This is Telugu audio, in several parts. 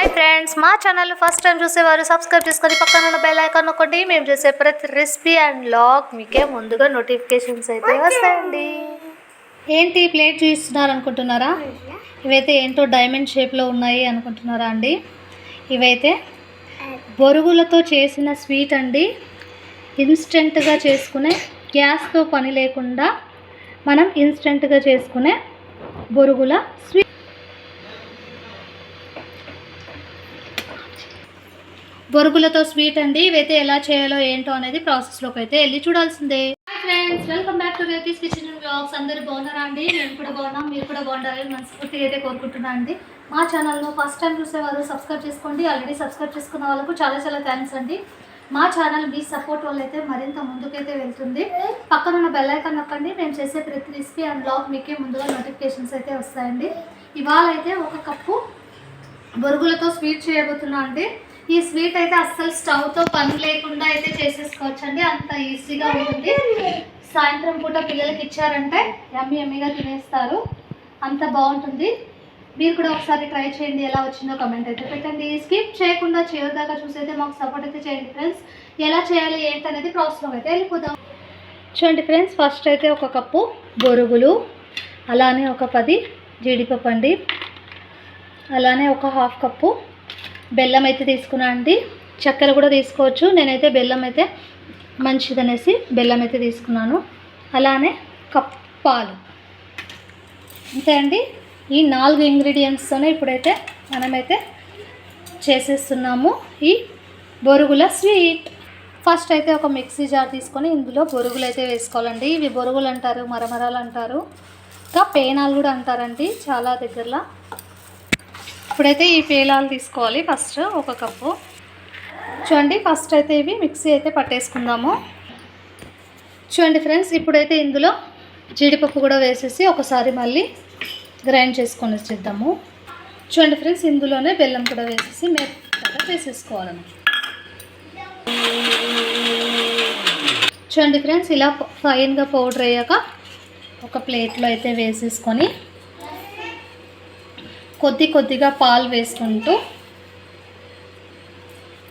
హాయ్ ఫ్రెండ్స్ మా ఛానల్ ఫస్ట్ టైం చూసేవారు సబ్స్క్రైబ్ చేసుకొని పక్కన ఉన్న బెల్ ఐకాన్ నొక్కండి. మేము చేసే ప్రతి రెసిపీ అండ్ లాగ్ మీకే ముందుగా నోటిఫికేషన్స్ అయితే వస్తాయండి. ఏంటి ప్లేట్ చూస్తున్నారు అనుకుంటున్నారా ఇవైతే ఏంటో డైమండ్ షేప్లో ఉన్నాయి అనుకుంటున్నారా అండి? ఇవైతే బొరుగులతో చేసిన స్వీట్ అండి. ఇన్స్టెంట్గా చేసుకునే గ్యాస్తో పని లేకుండా మనం ఇన్స్టెంట్గా చేసుకునే బొరుగుల స్వీట్ బొరుగులతో స్వీట్ అండి. ఇవైతే ఎలా చేయాలో ఏంటో అనేది ప్రాసెస్లోకి అయితే వెళ్ళి చూడాల్సిందే. Friends welcome back to Reethi's kitchen blogs అందరూ బాగున్నారా అండి? నేను కూడా బాగున్నాం మీరు కూడా బాగుండాలని మనస్ఫూర్తిగా అయితే కోరుకుంటున్నాను అండి. మా ఛానల్లో ఫస్ట్ టైం చూసేవారు సబ్స్క్రైబ్ చేసుకోండి. ఆల్రెడీ సబ్స్క్రైబ్ చేసుకున్న వాళ్ళకు చాలా చాలా థ్యాంక్స్ అండి. మా ఛానల్ మీ సపోర్ట్ వల్ల అయితే మరింత ముందుకైతే వెళ్తుంది. పక్కన ఉన్న బెల్ ఐకాన్ నొక్కండి. మేము చేసే ప్రతి రెసిపీ అండ్ బ్లాగ్ మీకే ముందుగా నోటిఫికేషన్స్ అయితే వస్తాయండి. ఇవాళ అయితే ఒక కప్పు బొరుగులతో స్వీట్ చేయబోతున్నా అండి. ఈ స్వీట్ అయితే అస్సలు స్టవ్తో పని లేకుండా అయితే చేసేసుకోవచ్చు అండి అంత ఈజీగా ఉంటుంది. సాయంత్రం పూట పిల్లలకి ఇచ్చారంటే యమ్మీ ఎమ్మిగా తినేస్తారు. అంత బాగుంటుంది. మీరు కూడా ఒకసారి ట్రై చేయండి. ఎలా వచ్చిందో కమెంట్ అయితే పెట్టండి. స్కిప్ చేయకుండా చివరి దాకా చూసైతే మాకు సపోర్ట్ అయితే చేయండి ఫ్రెండ్స్ ఎలా చేయాలి ఏంటనేది ప్రాసెస్లో అయితే వెళ్ళిపోదాం. చూడండి ఫ్రెండ్స్ ఫస్ట్ అయితే ఒక కప్పు బొరుగులు అలానే ఒక పది జీడిపప్పు అండి. అలానే ఒక హాఫ్ కప్పు బెల్లం అయితే తీసుకున్నా అండి. చక్కెర కూడా తీసుకోవచ్చు. నేనైతే బెల్లం అయితే మంచిదనేసి బెల్లం అయితే తీసుకున్నాను. అలానే కప్ పాలు. అంతే అండి. ఈ నాలుగు ఇంగ్రీడియంట్స్తోనే ఇప్పుడైతే మనమైతే చేసేస్తున్నాము. ఈ బొరుగుల స్వీట్. ఫస్ట్ అయితే ఒక మిక్సీ జార్ తీసుకొని ఇందులో బొరుగులు అయితే వేసుకోవాలండి. ఇవి బొరుగులు అంటారు మరమరాలు అంటారు. ఇంకా పేనాలు కూడా అంటారండి చాలా దగ్గరలో. ఇప్పుడైతే ఈ పేలాలు తీసుకోవాలి ఫస్ట్ ఒక కప్పు. చూడండి ఫస్ట్ అయితే ఇవి మిక్సీ అయితే పట్టేసుకుందాము. చూడండి ఫ్రెండ్స్ ఇప్పుడైతే ఇందులో జీడిపప్పు కూడా వేసేసి ఒకసారి మళ్ళీ గ్రైండ్ చేసుకొని వచ్చేద్దాము చూడండి ఫ్రెండ్స్ ఇందులోనే బెల్లం కూడా వేసేసి మెత్తగా వేసేసుకోవాలన్నమాట చూడండి ఫ్రెండ్స్ ఇలా ఫైన్గా పౌడర్ అయ్యాక ఒక ప్లేట్లో అయితే వేసేసుకొని కొద్ది కొద్దిగా పాలు వేసుకుంటూ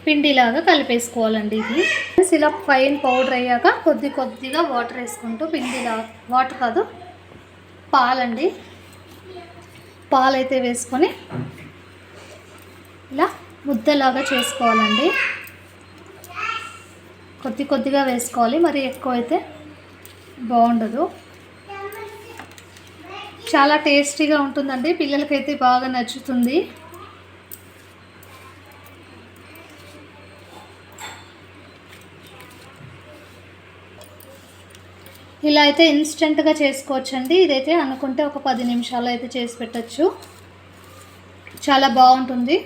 పిండిలాగా కలిపేసుకోవాలండి ఇది. ఇలా ఫైన్ పౌడర్ అయ్యాక కొద్ది కొద్దిగా వాటర్ వేసుకుంటూ పిండిలా వాటర్ కాదు పాలండి. పాలు అయితే వేసుకొని ఇలా ముద్దలాగా చేసుకోవాలండి. కొద్ది కొద్దిగా వేసుకోవాలి మరి ఎక్కువ అయితే బాగుండదు. చాలా టేస్టీగా ఉంటుందండి. పిల్లలకైతే బాగా నచ్చుతుంది. ఇలా అయితే ఇన్స్టెంట్గా చేసుకోవచ్చండి. ఇదైతే అనుకుంటే ఒక పది నిమిషాలు అయితే చేసి పెట్టచ్చు. చాలా బాగుంటుంది.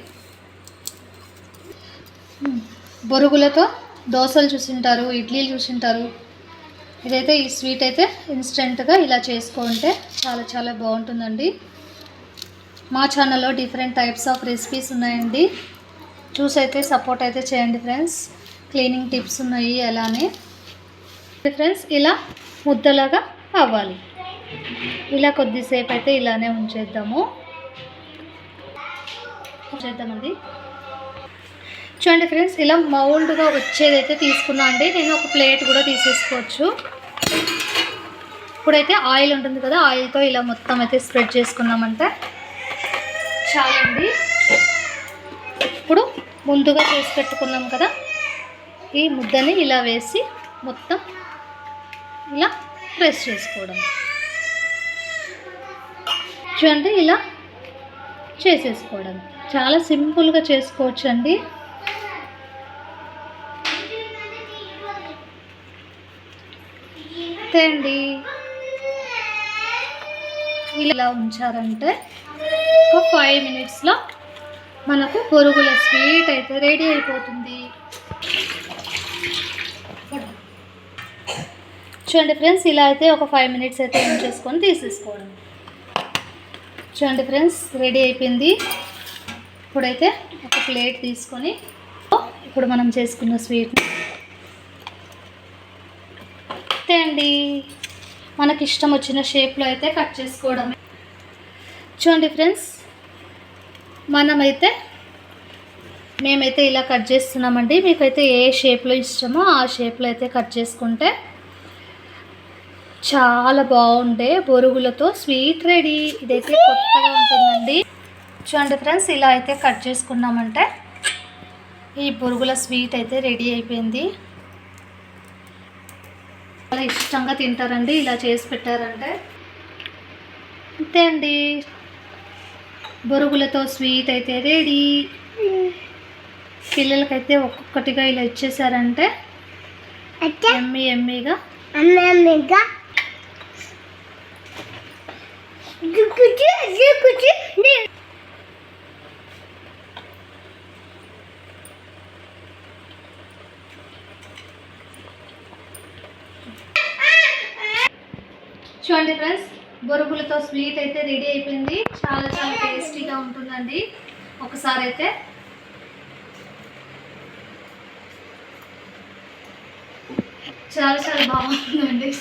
బొరుగులతో దోశలు చూసింటారు ఇడ్లీలు చూసింటారు. ఇదైతే ఈ స్వీట్ అయితే ఇన్స్టెంట్గా ఇలా చేసుకుంటే చాలా చాలా బాగుంటుందండి. మా ఛానల్లో డిఫరెంట్ టైప్స్ ఆఫ్ రెసిపీస్ ఉన్నాయండి. చూసి అయితే సపోర్ట్ అయితే చేయండి ఫ్రెండ్స్. క్లీనింగ్ టిప్స్ ఉన్నాయి అలానే. ఫ్రెండ్స్ ఇలా ముద్దలాగా అవ్వాలి. ఇలా కొద్దిసేపు అయితే ఇలానే ఉంచేద్దాము. చేద్దామండి. చూడండి ఫ్రెండ్స్ ఇలా మౌల్డ్గా వచ్చేదైతే తీసుకున్నా అండి. నేను ఒక ప్లేట్ కూడా తీసేసుకోవచ్చు. ఇప్పుడైతే ఆయిల్ ఉంటుంది కదా ఆయిల్తో ఇలా మొత్తం అయితే స్ప్రెడ్ చేసుకున్నామంటే చాలండి. ఇప్పుడు ముందుగా చేసి పెట్టుకున్నాం కదా ఈ ముద్దని ఇలా వేసి మొత్తం ఇలా ప్రెస్ చేసుకోవడం. చూడండి ఇలా చేసేసుకోవడం. చాలా సింపుల్గా చేసుకోవచ్చు అండి అంతే అండి. ఇలా ఉంచారంటే ఒక ఫైవ్ మినిట్స్లో మనకు పొరుగుల స్వీట్ అయితే రెడీ అయిపోతుంది. చూడండి ఫ్రెండ్స్ ఇలా అయితే ఒక ఫైవ్ మినిట్స్ అయితే ఏం చేసుకొని తీసేసుకోవడం. చూడండి ఫ్రెండ్స్ రెడీ అయిపోయింది. ఇప్పుడైతే ఒక ప్లేట్ తీసుకొని ఇప్పుడు మనం చేసుకున్న స్వీట్ని ఓకే అండి. మనకి ఇష్టం వచ్చిన షేప్లో అయితే కట్ చేసుకోవడమే చూడండి ఫ్రెండ్స్ మనమైతే మేమైతే ఇలా కట్ చేస్తున్నామండి. మీకైతే ఏ షేప్లో ఇష్టమో ఆ షేప్లో అయితే కట్ చేసుకుంటే చాలా బాగుండే బొరుగులతో స్వీట్ రెడీ. ఇదైతే కొత్తగా ఉంటుందండి. చూడండి ఫ్రెండ్స్ ఇలా అయితే కట్ చేసుకున్నామంటే ఈ బొరుగుల స్వీట్ అయితే రెడీ అయిపోయింది. చాలా ఇష్టంగా తింటారండి. ఇలా చేసి పెట్టారంటే. అంతే అండి. బొరుగులతో స్వీట్ అయితే రెడీ. పిల్లలకైతే ఒక్కొక్కటిగా ఇలా ఇచ్చేసారంటే. ఎమ్మి ఎమ్మిగా. అమ్మగా చూడండి ఫ్రెండ్స్ బొరుగులతో స్వీట్ అయితే రెడీ అయిపోయింది. చాలా చాలా టేస్టీగా ఉంటుందండి. ఒకసారి అయితే చాలా చాలా బాగుంటుందండి.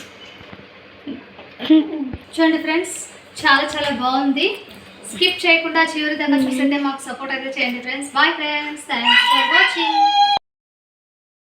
చూడండి ఫ్రెండ్స్ చాలా చాలా బాగుంది. స్కిప్ చేయకుండా చివరి దాకా చూస్తుంటే మాకు సపోర్ట్ అయితే చేయండి friends. Bye friends thanks for watching